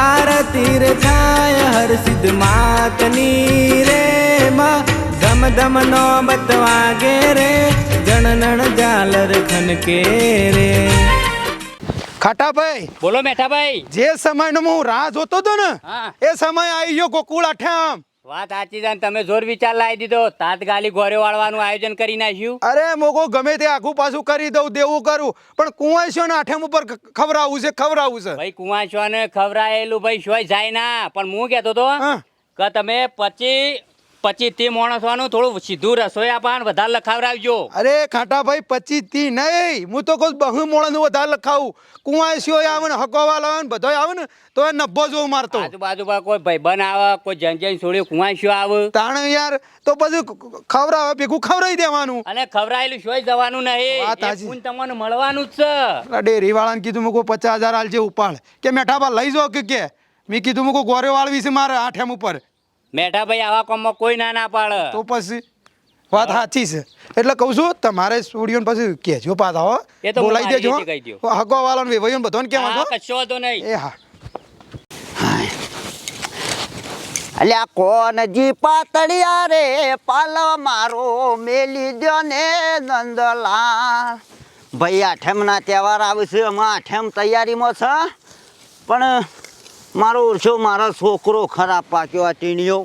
આરતી રે થાય હર સિદ્ધ માતની રે માં. ધમ ધમ નો બતવાગે રે જણનણ ઝાલર ખનકે રે. ખાટાભાઈ બોલો મેઠાભાઈ. જે સમયનો હું રાહ જોતો હતો ને એ સમય આવી ગયો ગોકુળ આઠમ. વાત સાચી છે તમે જોર વિચાર લાવી દીધો. તાતગાલી ગોરે વાળવાનું આયોજન કરી નાખ્યું. અરે મોકો ગમે તે આખું પાછું કરી દઉં દેવું કરું પણ કુંવાઈશો ને આઠમ ઉપર ખવરાવું છે ખવડાવવું છે. ભાઈ કુંવાશો ને ખવરાયેલું ભાઈ શોય જાય ના. પણ હું કેતો તો. કે તમે પચી પચી તે માણસવાનું થોડું સીધું રસોઈ આપવાનું વધારે લખાવડાવજો. અરે ખાટાભાઈ પચીસથી નહીં. હું તો કોઈ બહુ મોડાનું વધારે લખાવું. કુંવાઈશો આવે ને હકોવા લાવે ને બધો આવે ને તો એ નબ્બો જોવું મારતો. આજુબાજુ કોઈ ભાઈબંધ આવે કોઈ જન જન છોડ્યું કુંવાશો આવે? તાણ યાર તો બધું ખવડાવે ભેગું ખવડાવી દેવાનું. અને ખવરાયેલું શોય જવાનું નહીં. તમને મળવાનું જ છે. ડેરી વાળાને કીધું મૂકો પચાસ હજાર હાલજે ઉપાડ. કે મેઠાબા લઈ જાઓ કે કે? મેં કીધું મૂકો ગોરે વાળવી છે મારે આઠમ ઉપર. મેઠાભાઈ આવા કોમમાં કોઈ ના ના પાડે. તો પછી વાત સાચી છે. એટલે કહું છું તમારે સ્ટુડિયો પછી કહેજો પાછા હો. એ તો હું બોલાવી દેજો રીતે વાળો ને હગો બધો ને બધાને હા, કશો વાંધો નહીં. એ હા. અલ્યા કોનજી પાતળિયા રે? પાલ મારો મેલી દ્યો ને નંદલાલ. ભાઈ આઠમના તહેવાર આવે છે એમાં આઠમ તૈયારીમાં છે પણ મારો ઓરછો મારો છોકરો ખરાબ પાક્યો આ ટીણીઓ.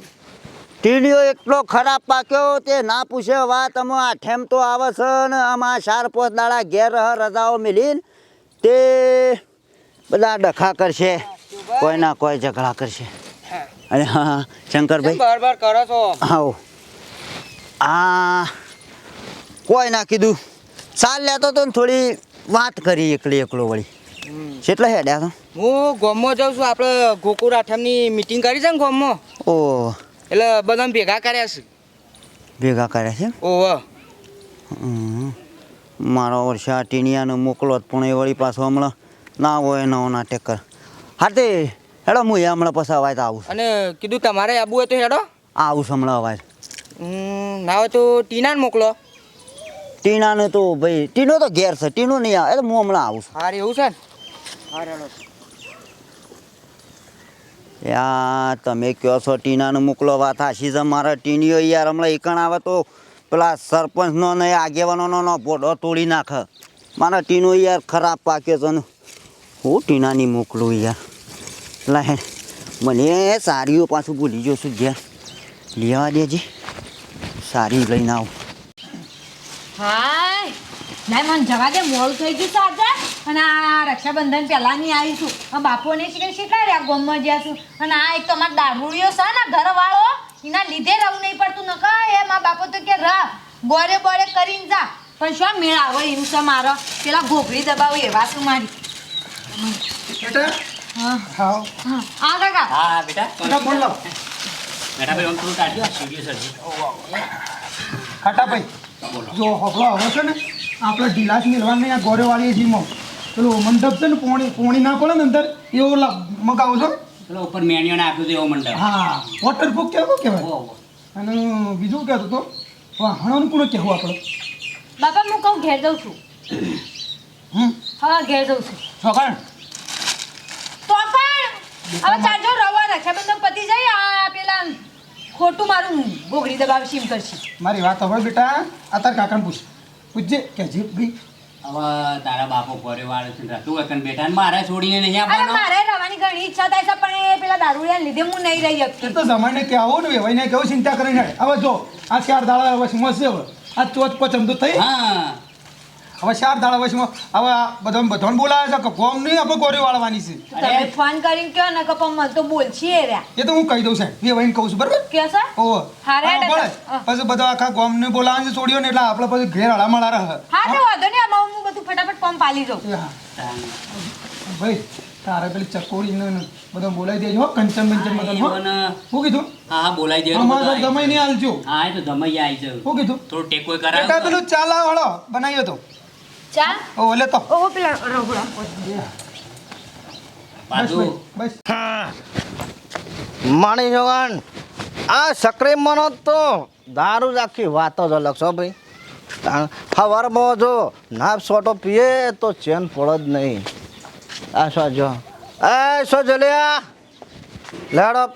ટીણીઓ એટલો ખરાબ પાક્યો તે ના પૂછે વાત અમે ઠેમ તો આવે છે ને આમાં ચાર પાંચ દાડા ઘેર રજાઓ મિલીને તે બધા ડખા કરશે કોઈ ના કોઈ ઝઘડા કરશે. અરે હા હા શંકરભાઈ. બરાબર કરો છો? આવો. આ કોઈ ના કીધું. સાલ લેતો તો થોડી વાત કરી એકલી એકલો વળી. કેટલા હેડ્યા તો? હું ગોમમાં જાઉં છું આપણે ગોકુળ આઠમની મીટિંગ કરી છે ને ગોમમાં. ઓ. એટલે બધા ભેગા કર્યા છે. ભેગા કર્યા છે ઓહો મારો વર્ષા ટીનિયાને મોકલો પણ એ વળી પાછો હમણાં ના હોય નવો નાટક કર હા તે હેડો હું એ હમણાં પછી અવાજ આવું અને કીધું તમારે આબુ હોય તો હેડો. આવું છું હમણાં અવાજ ના હોય તો ટીનાને મોકલો. ટીનાને તો ભાઈ ટીનો તો ઘેર છે ટીનો નહીં આવે એટલે હું હમણાં આવું છું. હારે એવું છે ને? યા તમે કહો છો ટીનાનો મોકલો વાત હાશી છે? મારા ટીનીઓ યાર હમણાં એકણ આવે તો પેલા સરપંચનો ને આગેવાનોનો નો પોડો તોડી નાખે. મારા ટીનો યાર ખરાબ પાક્યો છે ને. હું ટીનાની મોકલું યાર. લે હે મને સારીઓ પાછું ભૂલી ગયો છું ઘેર. લેવા દેજે. સારી લઈને આવું. હાય ના મને જવા દે મોડું થઈ ગયું આજે. અને આ રક્ષાબંધન પહેલાંની આવી છું આ બાપુને શીખે શીખવાડ્યા ગોમમાં જ્યાં છું. અને આ એક તો મારા દારૂડિયો છે ને ઘરવાળો એના લીધે રહું નહીં પડતું. ન કહે એ મારા બાપો તો કે રહ બોરે બોરે કરીને જા. પણ શું મેળ આવે એનું છે મારો? પેલા ઘોઘરી દબાવું એવા છું મારી હા. હા. હા કાકા. હા બેટા. બેટા થોડું જો હવે છે ને આપણે ઢીલાસ મેળવાની આ ગોરેવાળી જીમો. પેલું મંડપ છે ને પોણી પોણી નાખો ને અંદર એવો મગાવો છો? પેલો ઉપર મેન્યુ નાખ્યું છે એવો મંડપ. હા વોટરપ્રૂફ કેવું કહેવાય. અને બીજું કહેતો તો વાહણોનું કોણ કહેવું આપણે? બાપા હું કહું ઘેર જઉં છું. હમ? હા ઘેર જઉં છું. છોકરા તો પણ હવે ચાલજો રવા રક્ષાબંધન પતી જાય આ પેલા ખોટું મારું ગોગરી દબાવ સીમ કરશે. મારી વાત હવે બેટા આ તાર કાકાને પૂછ. પૂછજે કે જે ભાઈ હવે તારા બાપો ઘરે વાળે છે તું હોય કન બેટા ને મારે છોડીને નહીં અરે મારે રવાની ઘણી ઈચ્છા થાય છે પણ એ પેલા દારૂડિયાને લીધે હું નહીં રહી શકતી. તો જમાઈને કે આવો ને વેવાઈને કેવું ચિંતા કરીને. હવે જો આ ચાર દાડા વચમાં છે હવે? આ ચોથ પચમ તો થઈ? હા. હવે ચાર દાડા વચમાં હવે બધો બધા બધાને બોલાવે છે કે કોમ નહીં આપણે ગોરી વાળવાની છે. તમે ફોન કરીને કયો ને કે પણ તો બોલશી એ રહ્યા. એ તો હું કહી દઉં સાહેબ વેવાઈને કહું છું બરાબર? કે સર. ઓ હારે હા. હા. પછી બધા આખા ગોમને બોલાવે છે છોડ્યો ને એટલે આપણે પછી ઘેર હળામળા રહે હા. તો વાંધો નહીં આમાં હું બધું ફટાફટ કોમ પાલી દઉં. ભાઈ તારે પેલી ચકોડી ને બધા બોલાવી દેજો કંચન બંચન બધા હો. શું કીધું? હા હા બોલાઈ દે અમારે તો ગમે નહીં હાલજો હા એ તો દમાઈ આવી જાવ શું કીધું? થોડું ટેકો કરાવ પેલું ચાલા વાળો બનાવ્યો તો. ચા? ઓ લે તો. ઓહો પેલા રઘુડા બસ બાજુ. બસ માણી જવાન આ સક્રેમનો તો દારૂ જ આખી વાત જ અલગ છો ભાઈ. તાણ સવારમાં જો નાપ સોટો પીએ તો ચેન પડે જ નહીં. આ સો જો? એ સો જલિયા? લેડપ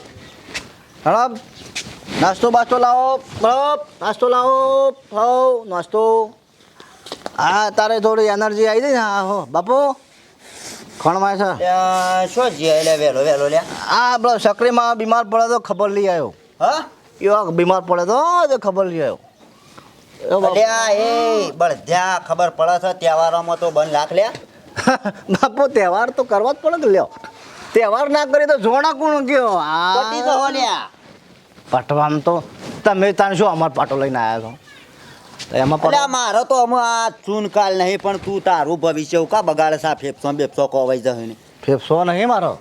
હડપ નાસ્તો બાસ્તો લાવો. હડપ નાસ્તો લાવો. લાવો નાસ્તો. હા તારે થોડી એનર્જી આવી ગઈ ને હા હો બાપુ? ખણમાં છે? શું જીએ એટલે વેલો વેલો લે. આ પેલો સક્રીમાં બીમાર પડે તો ખબર લઈ આવ્યો. હા? એવા બીમાર પડે તો તે ખબર લઈ આવ્યો. અલ્યા એ બળધ્યા ખબર પડે છે તહેવારોમાં તો બંધ લાખ લે. બાપુ તહેવાર તો કરવા જ પડે કે લ્યો? તહેવાર ના કરી તો જોણા કોણ ગયો? પટી તો હો આ લ્યા પટવામ તો તમે તાણ શું અમાર પાટો લઈને આવ્યા છો? એમાં મારો તો અમે આ ચૂનકાલ નહીં પણ તું તારું ભવિષ્ય કા બગાડે સા ફેફસો બેફસો કોવાઈ જશે ને? ફેફસો નહીં મારો?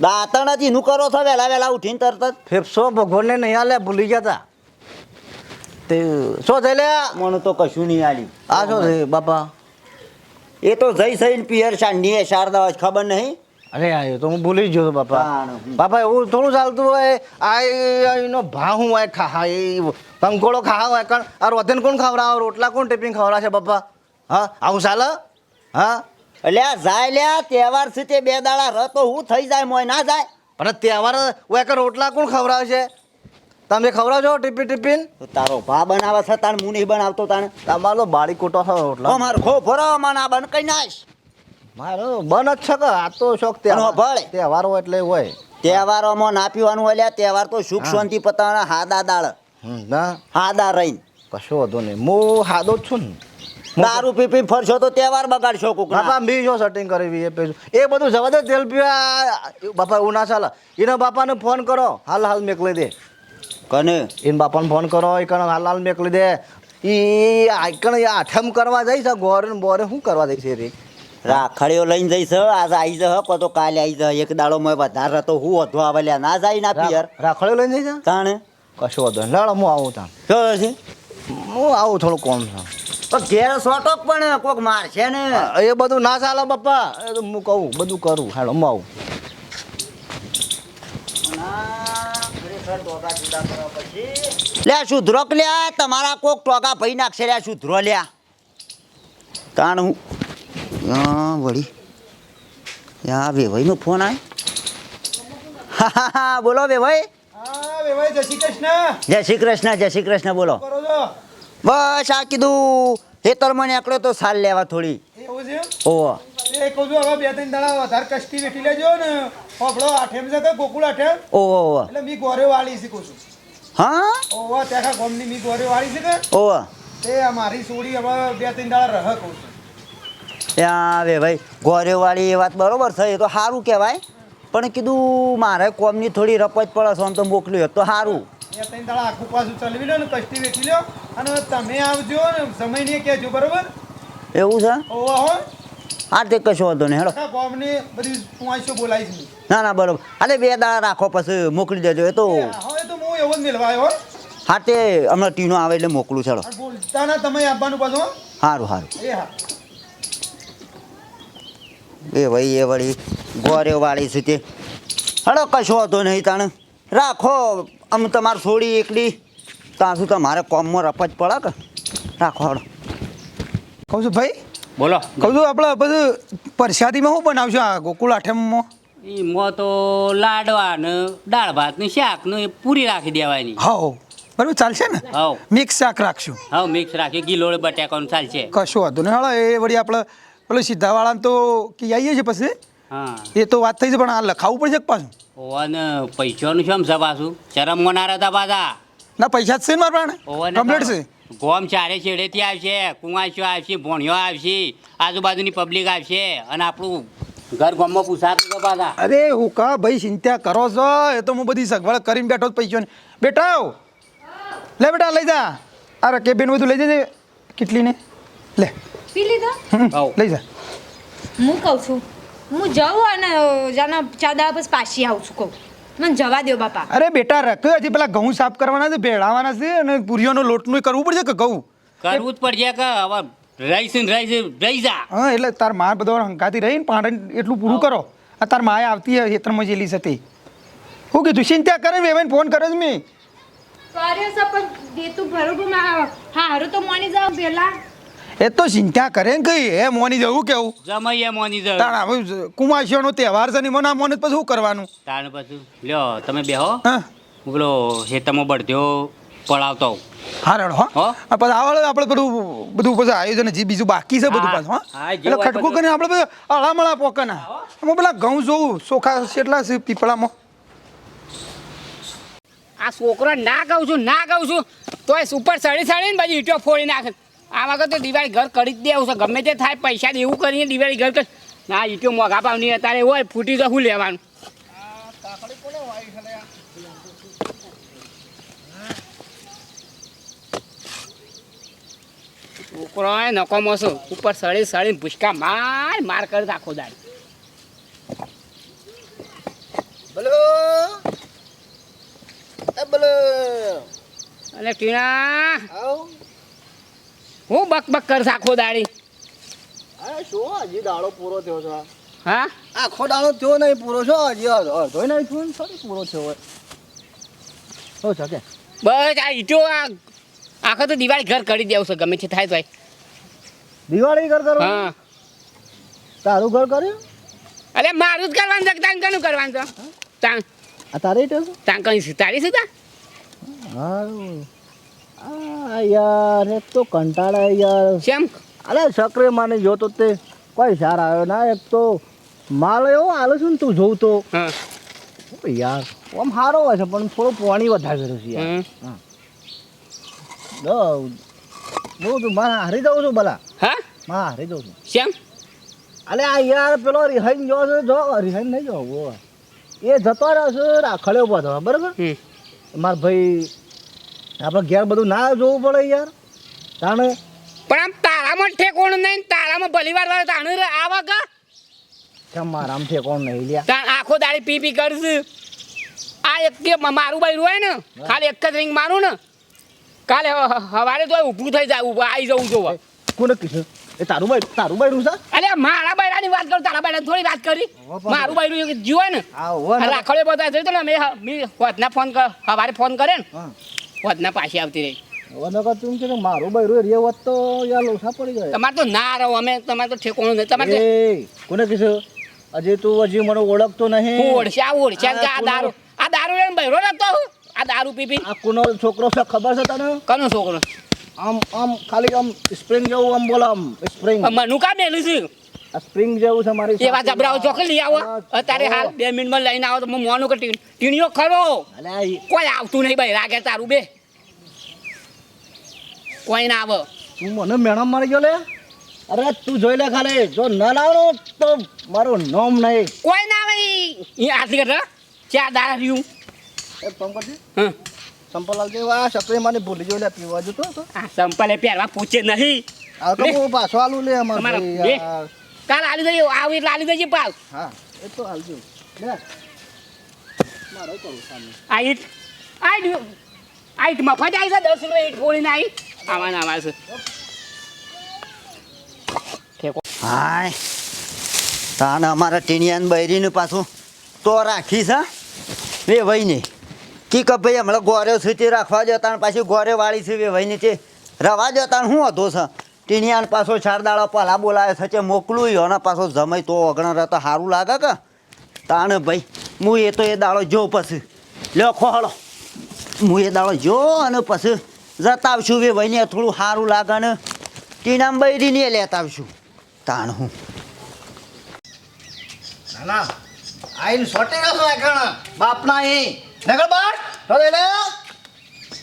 દાંતણ જ એનું કરો છો વહેલા વહેલા ઉઠીને તરત જ. ફેફસો ભગવાનને નહીં આલે ભૂલી ગયા તા. તે શું થઈ લે મને તો કશું નહીં આલી. આ શું થઈ બાપા? એ તો જઈ થઈને પિયર શાંડી એ શારદા હોય ખબર નહીં? અરે આ તો હું ભૂલી જ ગયો બાપા. બાપા એવું થોડું ચાલતું હોય આ એનો ભાવ હું આ ખા કંકોળો ખાવ એકણ આ રોધન કોણ ખવડાવો? રોટલા કોણ ટિફિન ખવડાવશે બાપા? હા? આવું ચાલે હા? એટલે જાય લ્યા તહેવાર છે તે બે દાડા રહ તો હું થઈ જાય મોય ના જાય. અને તહેવાર એક રોટલા કોણ ખવડાવે છે તમે ખવડાવજો ટિફિન ટિફિન. તારો ભા બનાવે છે તાણ હું નહીં બનાવતો તાણ. તમારો બાળી કોટો છો રોટલા. મારો ખો ભરો મને આ બન કઈ નાશ મારો બન જ છે કે? આ તો શોખ પણ તહેવાર ભળે. તહેવાર એટલે હોય. તહેવારોમાં ના પીવાનું હોય તહેવાર તો સુખ શાંતિ પતાવવાના હાદા દાળ. ના? હાદા રહીને. કશો વાંધો નહીં. હું હાદો જ છું ને. દારૂ પી પી ફરશો તો તહેવાર બગાડશો કોક બાપા બી જો સેટિંગ કરવી એ પેજો એ બધું જવા તેલ પીવા બાપા એવું ના ચાલે. એના બાપાને ફોન કરો. હાલ હાલ મેકલી દે. કને? એને બાપાને ફોન કરો. એ કણ હાલ હાલ મેકલી દે. એ આકણ આઠમ કરવા જઈશ ગોરે બોરે શું કરવા જઈશ રે? રાખડીઓ લઈને જઈશ આજ આવી જહ કો તો કાલે આવી જહ એક દાડો મેં વધારે તો હું વધવા આવે લ્યા ના જાય ના પિયર. રાખડીઓ લઈને જઈશ તાણે? કશો વાંધો નહીં. લાડો હું આવું શું છે હું આવું થોડું કોમ છે. તો ઘેર સોટો પણ કોક મારશે ને. એ બધું ના ચાલે બાપા. એ તો હું કહું બધું કરું. હાલો હું આવું. લે સુધરો લ્યા તમારા કોક ટોકા ભઈ નાખશે. લ્યા સુધરો લ્યા તાણ હું. હા વળી. યા વેવાઈનો ફોન આય. હા હા હા બોલો વેવાઈ. વેવાઈ જય શ્રી કૃષ્ણ. જય શ્રી કૃષ્ણ જય શ્રી કૃષ્ણ બોલો. બસ આ કીધું હેતર મને એકલો તો સાલ લેવા થોડી. એવું છે ઓહો. એ કહું છું હવે બે ત્રણ દાડા વધારે કષ્ટી વેઠી લેજો ને. હોફળો આઠેમ છે કે ગોકુળ આઠેમ. ઓહો ઓહો. એટલે મી ગોરે વાળી છે છું. હા? ઓવા ત્યાં ગોમની મી ગોરે વાળી છે કે ઓહો. તે મારી સોડી હવે બે ત્રણ દાડા રહ કહું છું. ત્યાં વે ભાઈ. ગોરેવાળી એ વાત બરોબર છે એ તો સારું કહેવાય. પણ કીધું મારે કોમની થોડી રપત પડે છે આમ તો મોકલ્યો તો સારું ત્રણ દાડા આખું પાછું ચલવી લો ને કષ્ટી વેઠી લો અને તમે આવજો ને સમય નહીં કહેજો બરોબર? એવું છે? હા તે કશો વાંધો નહીં હેડો આખા બધી પાંચસો બોલાવીશ ના ના બરોબર. અરે બે દાડા રાખો પછી મોકલી દેજો એ તો. હવે તો હું એવો જ મેળવા હા. તે હમણાં ટીનો આવે એટલે મોકલું ચાલો. બોલતા ના તમે આવવાનું પાછું સારું સારું એ હા. એ ભાઈ એ વળી ગોરેવાળી છે તે. હડો કશો વાંધો નહીં તાણે. રાખો આમ તમારે થોડી એકલી ત્યાં શું તમારે કોમમાં રપજ પડે કે. રાખો હડો કહું છું ભાઈ? બોલો. કહું છું આપણે બધું પરસાદીમાં શું બનાવશો આ ગોકુળ આઠમમાં? એમાં તો લાડવા ને દાળ ભાત ને શાક ને પૂરી રાખી દેવાની. હા બરાબર ચાલશે ને? હવ મિક્સ શાક રાખશું. હા મિક્સ રાખ્યું ગીલોળ બટાકાનું ચાલશે. કશું વાંધો નહીં. હાલો એ વળી આપણે પેલો સીધાવાળાને તો કે આવીએ છીએ પછી? હા. એ તો વાત થઈ છે પણ આ લખાવવું પડશે કે પાછું? ઓવન પૈસાનું શું છે પાછું? શરમ મનારા હતા પાછા. ના પૈસા જ છે મારા પ્રાણે કમ્પ્લીટ છે? ગોમ ચારે છેડેથી આવશે કુંવાસીઓ આવશે ભોણિયો આવશે આજુબાજુની પબ્લિક આવશે અને આપણું ઘર ગામમાં પૂછાતું છે પાછા. અરે હું કા ભાઈ ચિંતા કરો છો. એ તો હું બધી સગવડ કરીને બેઠો જ પૈસો બેટા લે બેટા લઈ જા. આ રકેબેન બધું લઈ જજે. કેટલીને? લે. પી લીધા? લઈ જા. હું કહું છું હું જાઉં અને જાના ચાર દાડા પછી પાછી આવું છું કહું. મને જવા દો બાપા. અરે બેટા રખ્યો હજી પેલા ઘઉં સાફ કરવાના છે ભેળાવાના છે અને પૂરીઓનો લોટનું કરવું પડશે કે ઘઉં? કરવું જ પડશે કે હવે રાઈસ ને રહીશ રહી જા. હા એટલે તારમાં બધો હંકાતી રહીને પાણી એટલું પૂરું કરો. આ તાર માએ આવતી ખેતરમાં જેલી છે તે હું કીધું ચિંતા કરે વેવાઈને ફોન કરે જ મેં કરે છે પણ દે તું બરોબર હા હારું તો માની જાવ પેલા એ તો ચિંતા કરે ને કઈ એ મોની જવું કેવું? જમાઈએ મોની જવું તાણ હવે કુમાશીઓનો તહેવાર છે ને મને આ મોને પછી શું કરવાનું? તાણ પછી લ્યો તમે બેહો. હા. હું પેલો હેતમો બળધ્યો પડાવતો. હા રેડો હો? આ પછી આવડે આપણે બધું બધું પછી આયોજન જે બીજું બાકી છે બધું પાછું હા, હા એટલે ખટકું. કરીને આપણે બધા અળામળા પોકના. હું પેલા ઘઉં જોઉં ચોખા કેટલા છે પીપળામાં? આ છોકરો ના કહું છું ના કહું છું. તોય સુપર સડી સડી ને બધી ઈંટો ફોડી નાખે. આ વખત તો દિવાળી ઘર કરી જ દેવું છે. ગમે તે થાય પૈસા દેવું કરીને દિવાળી ઘર કર. ના ઈંટો મોઘા નહીં અત્યારે હોય ફૂટી તો શું લેવાનું? છોકરો નકો નકોમો છું ઉપર સડી સળીને ભૂસકા માર માર કરી નાખો દાડી બોલો. બોલો. અને ટીણા. આવ. હું બક બક કર આખો દાડી. અરે શું હજી દાડો પૂરો થયો છે? હા? આખો દાડો થયો નહીં પૂરો છો? હજી અડધો નહીં થયો થોડી પૂરો થયો હોય. શું છે બસ આ ઈટો આ આખો તો દિવાળી ઘર કરી દેવું છે ગમે છે થાય તો દિવાળી ઘર કરો હા. તારું ઘર કર્યું? અરે મારું જ કરવાનું છે તાન કનું કરવાનું છે? તાન. આ તારે ઈટો તાન કઈ તારી સીતા આ યાર એક તો કંટાળા યાર. કેમ? અરે સકરે માને જોતો તે કોઈ સાર આવ્યો ના એક તો માલ એવો આલો છું ને તું જોઉં તો. યાર આમ સારો હોય છે પણ થોડું પાણી વધારે કર્યું છે યાર. બહુ તું મારે હારી જાઉં છું ભલા. હા? મારે હારી જાઉં છું. શેમ અરે આ યાર પેલો રિહાઈન જો છે જો રિહાઈન નહીં જો એ જતો રહ્યો છે રાખડ્યો બધો બરાબર? મારા ભાઈ આપણે ઘેર બધું ના જોવું પડે યાર. તાણે પણ આમ તારામાં ઠેકોણ નહીં તારામાં ભલી વાર વાર તાણ આવા કા કેમ મારામ ઠેકોણ નહીં લ્યા? તાણ આખો દાડી પી પી કરશે. આ એક કે મારું બાયરું હોય ને ખાલી એક જ રિંગ મારું ને. કાલે હવારે તો ઊભું થઈ જાય ઊભું આવી જવું જોવા. કોને કીધું? એ તારું બાઈ તારું બાઈડું છે? અરે મારા બાયરાની વાત કરું તારા બાયરા થોડી વાત કરી. મારું એક જીવો ને. રાખડે બધા જોઈ તો ને મેં હોતના ફોન કર હવારે ફોન કરે ને. હા હોતના પાછી આવતી રહી. હવે નકર તું કે મારું બાઈડું રે હોત તો યાર લોસા પડી જાય. તમારે તો ના રહો અમે તમારે તો ઠેકોણું નહીં. તમારે કોને કીધું? હજી તું હજી મને ઓળખતો નહીં. હું ઓળશે આ કે આ આ દારૂ આ દારૂ લઈને બહેરો નતો. આ દારૂ પી પી. આ કોનો છોકરો છે ખબર છે તને? કોનો છોકરો? આમ આમ ખાલી આમ સ્પ્રિંગ જેવું આમ બોલો આમ સ્પ્રિંગ મનુ કા મેલું છું. સ્પ્રિંગ જેવું છે મારી એવા જબરાઓ ચોકે લઈ આવો. અત્યારે હાલ બે મિનિટમાં લઈને આવો તો હું મોનું કે ટીણીઓ ખરો. કોઈ આવતું નહીં ભાઈ રાગે તારું બે. કોઈ ના આવે. તું મને મેણમ મારી ગયો લે? અરે તું જોઈ લે ખાલી. જો ન લાવો તો મારું નામ નહીં. કોઈ ના આવે એ આટલી કર ચા દાડા રહ્યું? એ કરજે હં. સંપલ આવજે આ સકરી મને ભૂલી જોઈ લે પીવા જતો તો આ સંપલે પહેરવા પૂછે નહીં. આ તો પાછો આલું લે અમાર. કાલ આલી દઈએ આવી એટલે આલી દઈએ પાલ. હા એ તો હાલજો. લે. મારો કરું સામે. આઈટ આઈટ આઈટ મફત આવી છે. દસ રૂપિયા ઈટ ફોડીને આવી. આવાના આવા છે. હાય. તાને અમારા ટીણિયાન બૈરીનું પાછું તો રાખી છે. વેવાઈને કી કે ભાઈ હમણાં ગોરે છે તે રાખવા દો તાણ પાછી ગોરે વાળી છે વેવાઈને તે રવા જતા તાણ. શું હતો છે ટીણિયાન પાછો શારદાળા પાલા બોલાવે છે મોકલું અને પાછો જમાય તો અગણ રહેતા સારું લાગે કે? તાણ ભાઈ, હું એ તો એ દાડો જો પછી. લ્યો ખોહળો હું એ દાડો જો અને પછી જતા આવશું વેવાઈને થોડું સારું લાગે ને ટીણામ બૈરીને લેતા આવશું તાણ હું. ના આઈને સોટે એકણ બાપના એ. નગર બાર? તો લે.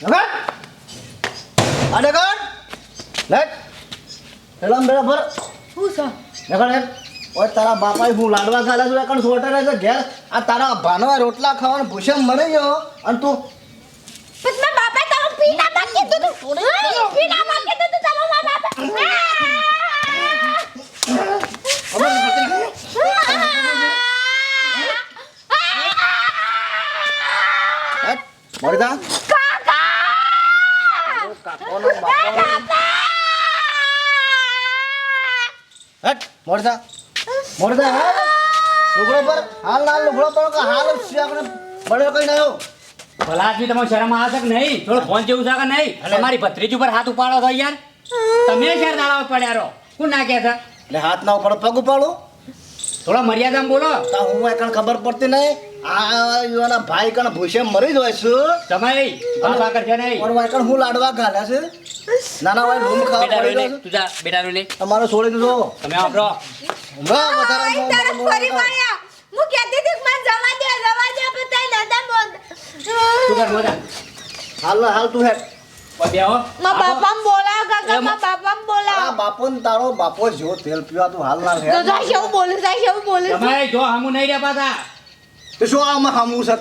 નગર? આ નગર? લે પેલા બેલા ભર શું છે? ઓય તારા બાપાએ હું લાડવા ખાલા છું એકણ સોટે રહે છે ઘેર. આ તારા ભાનવા રોટલા ખાવાનું ભૂસે મળે ગયો અને તું પણ બાપે તમે પીના માં કીધું તું. પીના માં કીધું તમારા બાપે ખબર નથી હેટ, મરી જા કાકાનો બાપો હટ મોરતા મોરતા હા લુગડો પર હાલ હાલ કે હાલ છે આપણે બળે કઈ નયો. ભલાજી તમે શરમ આવે છે કે નહીં? થોડો ફોન જેવું છે કે નહીં? તમારી ભત્રીજ ઉપર હાથ ઉપાડો છો યાર. તમે ચાર દાડા પડ્યા રહો. કોણ ના છે? એટલે હાથ ના ઉપાડો પગ ઉપાડો? થોડા મર્યાદામાં બોલો. તો હું એકણ ખબર પડતી નહીં. આ યુવાના ભાઈ કણ ભૂસે મરી જાય છે. તમે બાબા કરશે નહીં પણ વાયકણ હું લાડવા ઘાલ્યા છે. નાના ભાઈ લૂમ ખાવા પડી તું જા બેટા લે. તમારે છોડી દીધો. તમે વાપરો. હમણાં વધારે ફરી મળ્યા હું કહેતી હતી કે મને જવા દે જવા દે પણ તઈ નતા બોલ તું કર મોજા. હાલ હાલ તું હેડ. ઓય બેહો મા બોલાવ કાકા મા બાપામ આ બોલાવ. બાપો ને તારો બાપો જો તેલ પીવા તું હાલ ના હેડ. જાય એવું બોલું જાય એવું તમે જો હમું નહીં પાછા. તો શું આમાં હમું છે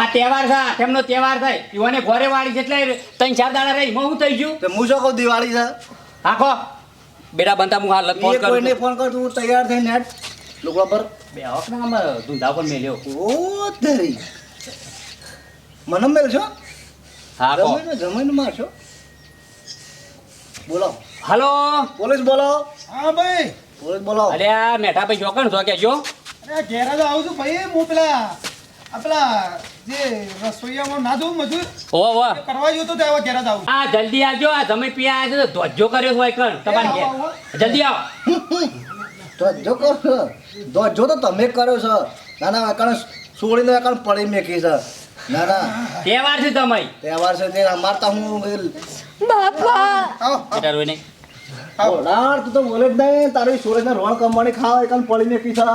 આ તહેવાર છે તેમનો તહેવાર થાય યુવાને ઘરે વાળી છે એટલે ત્રણ ચાર દાડા રહી હું થઈ ગયું? તે હું શું કહું દિવાળી છે? આખો. બેટા બનતા હું હાલ ફોન કરું કોઈને ફોન કર તું તૈયાર થઈને હેડ. લોકો પર. બે આવક ના આમાં ધૂંધા પણ મેલ્યો. ઓ ધરી. મને મેલશો હા જમીન જમીન છો? બોલો. હાલો. પોલીસ બોલો. હા ભાઈ. પોલીસ બોલો. અલ્યા મેઠા ભાઈ જોકણ છો કે જો? અરે ઘેરા તો આવું છું ભાઈ. હું પેલા આપલા જે રસોઈયામાં ના જોઉં મજૂર? ઓ ઓ. કરવા જોતો તો આવા ઘેરા જ આવું આ જલ્દી આવજો. આ જમી પીયા છે તો ધ્વજો કર્યો હોય કણ. તમારે જલ્દી આવો. તો જો કરો તો જો તો તમે કર્યો છો. ના ના એકણ સોળીને એકણ પડી મેકી છે. ના ના. તહેવાર છે તમે તહેવાર છે તે અમારતા હું બાપા. બેટા રોઈને ઓડાર તું તો બોલે જ નહીં. તારી સોળીને રોણ કમાણી ખાવ એકણ પડી મેકી છે.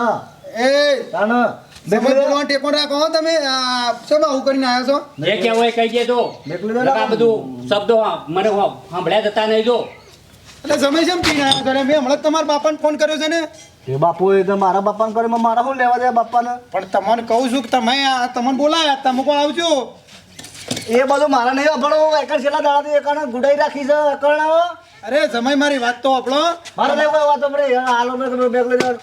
એ નાના બોલવાનું ટેકો રાખો તમે. આ, શેમ આવું કરીને આવ્યા છો? જે કહેવાય કહી દેજો. આ બધું શબ્દો મને સાંભળ્યા જતા નહીં જો. એટલે સમય કેમ પીને આવ્યા છો? એટલે મેં હમણાં તમારા બાપાને ફોન કર્યો છે ને. એ બાપુ એ તો મારા બાપાને કરે મારા શું લેવા દે બાપાને? પણ તમને કહું છું કે તમે આ તમને બોલાયા તમે કોણ આવજો એ બધું મારા નહીં અભણો એકણ છેલ્લા દાડાથી એકણ ગુડાઈ રાખી છે એકણ અરે સમય મારી વાત તો આપણો મારા નહીં કોઈ વાતો પડે હાલો મેં તમે બેગ લઈ જાવ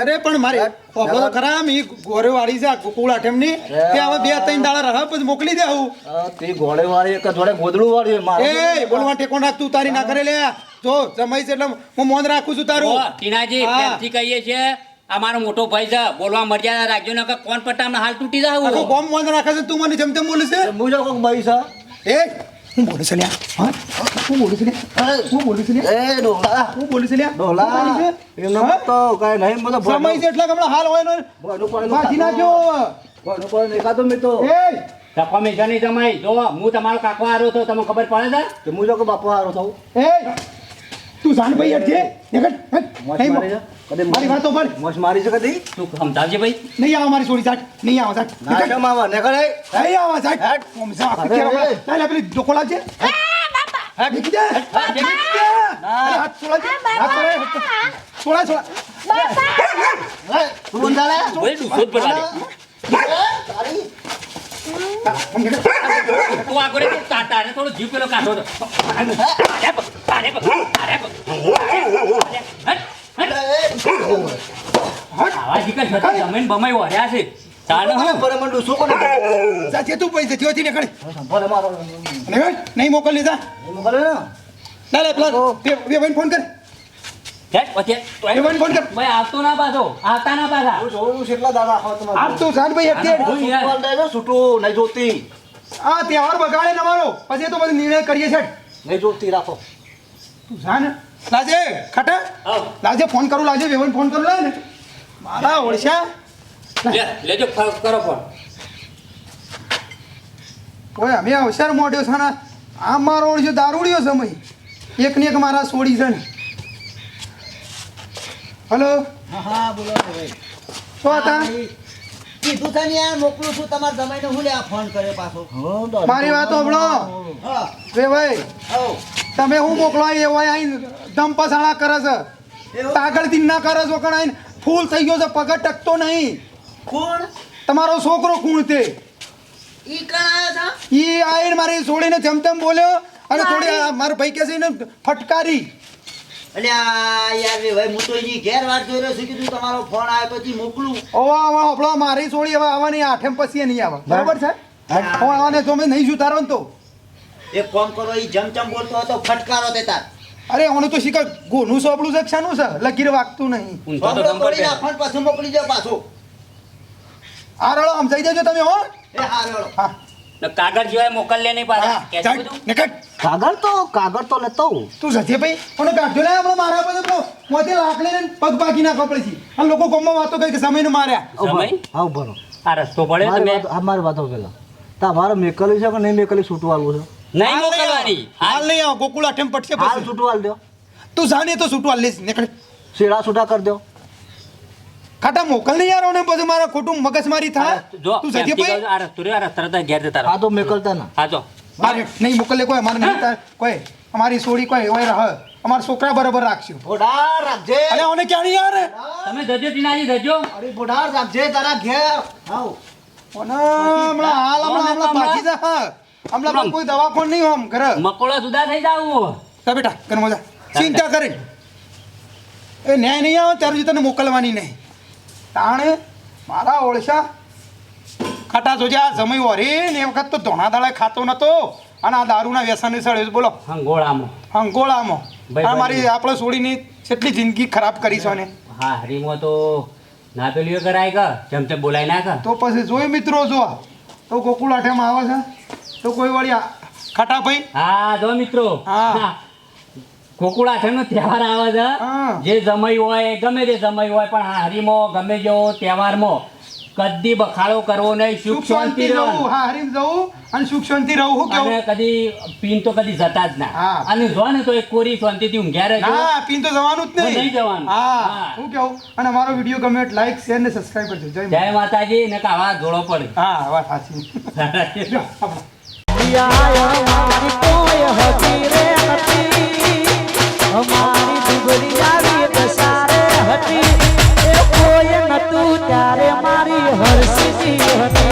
અરે પણ મારી આપણો તો ખરા મી ગોરે વાળી છે આ ગોકુળ આઠમની. કે હવે બે ત્રણ દાડા રહે પછી મોકલી દે આવું. તે ગોળે વાળી એક જોડે ગોદડું વાળી મારે એ બોલવા ટેકો નાખ તું તારી ના કરે લે. જો સમય છે એટલે હું મોન રાખું છું તારું. ટીનાજી. પ્રેમથી કહીએ છીએ અમારો મોટો ભાઈ છે બોલવા મર્યાદા રાખજો ને કોણ પટ્ટામાં હાલ તૂટી જાવ આખું કોમ મોન રાખે છે તું મને જેમ તેમ બોલે છે હું જો કોક ભાઈ છે. એ? હું બોલે છે લ્યા. હા? હું બોલે છે લ્યા હું બોલે છે લ્યા. એ ડોલા હું બોલે છે લ્યા. ડોલા એમને? તો કાઈ નહીં મને સમય છે એટલે હમણાં હાલ હોય ને ભણું પડેલું માથી નાખ્યો ભણું પડેલું એકાદો મેં તો. એ? તમે છે નહીં તમે જો હું તમારો કાકો હારો તો તમને ખબર પડે છે? કે હું જો બાપો બાપુ હારો થવું એ? તું જાણ ભાઈ નેકળ, મારી છે કદી મારી વાતો પર. મોજ મારી છે કદી. તું સમજાવજે ભાઈ? નહીં આવો મારી છોડી સાટ નહીં આવો સાટ ના કેમ આવા ને કરે નહીં આવો સાઠ ઓમ જા અરે, કેરા અરે. લે પેલી ડોકો લાવજે. હા? મૂકી દે મૂકી દે અરે, હાથ છોડાવજે. હાથ છોડાય, છોડા છોડા. તું બંધાલે? બોલ તું જ પડવા દે તું આગળ તારે થોડો જીવ પેલો કાઢો. આવા જીકર છતાં જમીન બમાઈ વળ્યા છે. નહીં મોકલી ભાઈને ફોન કર. આવતો ના પાછો આવતા ના પાછા. હું જોઉં છું એટલા દાડા આપ તું જાણ ભાઈ હેઠ આના ભૂલ યાર. સુટવાલ દે છે, છૂટું નહીં જોતી. આ તહેવાર બગાડે ને પછી તો બધું નિર્ણય કરીએ છે નહીં જોતી રાખો. તું જાણ લાજે ખાટા? લાજે ફોન કરું લાજે વેવન ફોન કરું લે ને મારા ઓળશા. લેજો કરો ફોન ઓય અમે હોશિયાર મોઢ્યો છે ને. આ મારો ઓળશો દારૂડિયો સમય એક ને એક મારા સોડી છે ને હલો. હા બોલો ભાઈ. શું હતા કીધું છે ને યાર મોકલું છું તમારા જમાઈને હું લ્યા ફોન કર્યો પાછો. મારી વાત સાંભળો. હા. રે ભાઈ તમે હું મોકલો એ હોય અહીં દમ પસાણા કરે છે. પાગળથી ના કરે છો કણ આઈને ફૂલ થઈ ગયો છે પગ ટકતો નહીં. કોણ તમારો છોકરો કોણ તે ઈ કણ આવ્યો ઈ આઈને મારી છોડીને જેમ તેમ બોલ્યો. અને થોડી મારો ભાઈ કે છે એને ફટકારી. આ યાર રે ભાઈ હું તો એની ઘેર વાત જોઈ રહ્યો છું કીધું તમારો ફોન આવ્યો પછી મોકલું. ઓવા ઓવા હપળો મારી સોળી હવે આવવાની આઠેમ પછી નહીં આવે. બરાબર છે? ફોન આવવાને તો મેં નહીં સુધારો ને તો. એક કોમ કરો એ જમચમ બોલતો હતો ફટકારો તે તાર. અરે ઓનું તો શીખ ગોનું સોપડું છે કે શાનું છે? લગીર વાગતું નહીં. ઊંધો તો સોપડો દમ પર તોડી બે. નાખો ને પાછું મોકલી દે પાછો. આ રળો સમજાઈ દેજો તમે હો. એ હા હા. કાગળ સિવાય મોકલ લે નહીં પાછા. કાગળ તો કાગળ તો લેતો હું. તું જજે ભાઈ પણ કાઢજો ને હમણાં મારા પર તો મોતે લાકડી ને પગ બાકી નાખવા પડે છે. આ લોકો ગોમમાં વાતો કરી કે સમયને માર્યા. સમય? હા ભરો આ રસ્તો પડે તમે વાત આ મારી વાતો પેલા. મારો મેકલી છે કે નહીં મેકલી છૂટું છે? નહીં મોકલવાની. હાલ નહીં આવો. ગોકુળ આઠેમ પટશે હાલ છૂટવાલ દો તું જાને તો છૂટવાલ લેસ નીકળ. શેડા છૂટા કરી દો ખાટા મોકલ યાર ને પછી મારા ખોટું મગજમારી થાય. જો તું પ્રેમથી ભાઈ આ રસ્તો આ રસ્તા તરત ઘેર જતા આ તો મોકલતા ના. હા તો મારે નહીં મોકલે કોઈ અમારે નહીં કોઈ અમારી સોડી કોઈ હોય રહ. અમારા છોકરા બરાબર રાખશું બોડાર રાખજે. અરે ઓને ક્યાં યાર તમે જજો ટીનાજી જજો. અરે બોડાર રાખજે તારા ઘેર. આવ. ઓને હમણાં હાલ હમણાં હમણાં પાછી જા. હા હમણાં પણ કોઈ દવાખાન નહીં હોમ ઘરે. મકોડો સુધા થઈ જાવું. તા બેટા કર મજા ચિંતા કરે. એ ન્યાય નહીં આવે ત્યારે તને મોકલવાની નહીં. તાણે મારા ઓળશા. ખાટા જોજે આ જમાઈ વરી ને એ વખત તો ધોણા દાળે ખાતો નતો. અને આ દારૂના વ્યસન સળે બોલો. હંગોળામાં. અંગોળામાં આ મારી આપણે છોડીને કેટલી જિંદગી ખરાબ કરી છો ને હા હરીમાં તો ના પેલીઓ કરાય કે જેમ તેમ બોલાય ના કે તો પછી જોઈ મિત્રો જો તો ગોકુળ આઠેમાં આવે છે. તો કોઈ વળી ખાટા ભાઈ. હા જો મિત્રો. હા. ગોકુળ છે તહેવાર આવે છે જે જમાઈ હોય ગમે તે જમાઈ હોય પણ આ ગમે જેવો તહેવારમાં કદી બખાડો કરવો નહીં સુખ શાંતિ રહું રહો હા હરીમ જવું અને સુખ શાંતિ રહું હું કેવું કદી પીન તો કદી જતા જ ના અને જો ને તો એક કોરી શાંતિથી ઊંઘ્યા રહેજો હા પીન તો જવાનું જ નહીં નહીં જવાનું. હા હા. કેવું અને અમારો વીડિયો ગમે એટલે લાઈક શેર ને સબસ્ક્રાઇબ કરજો જય માતા. જય માતાજી ને કાવા જોડો પડે હા વાત સાચી યા. મારી કોઈ હતી રે નથી અમારી ડુગરી આવી પસારે હતી. એ કોઈ નતું ત્યારે મારી હરસીતી હતી.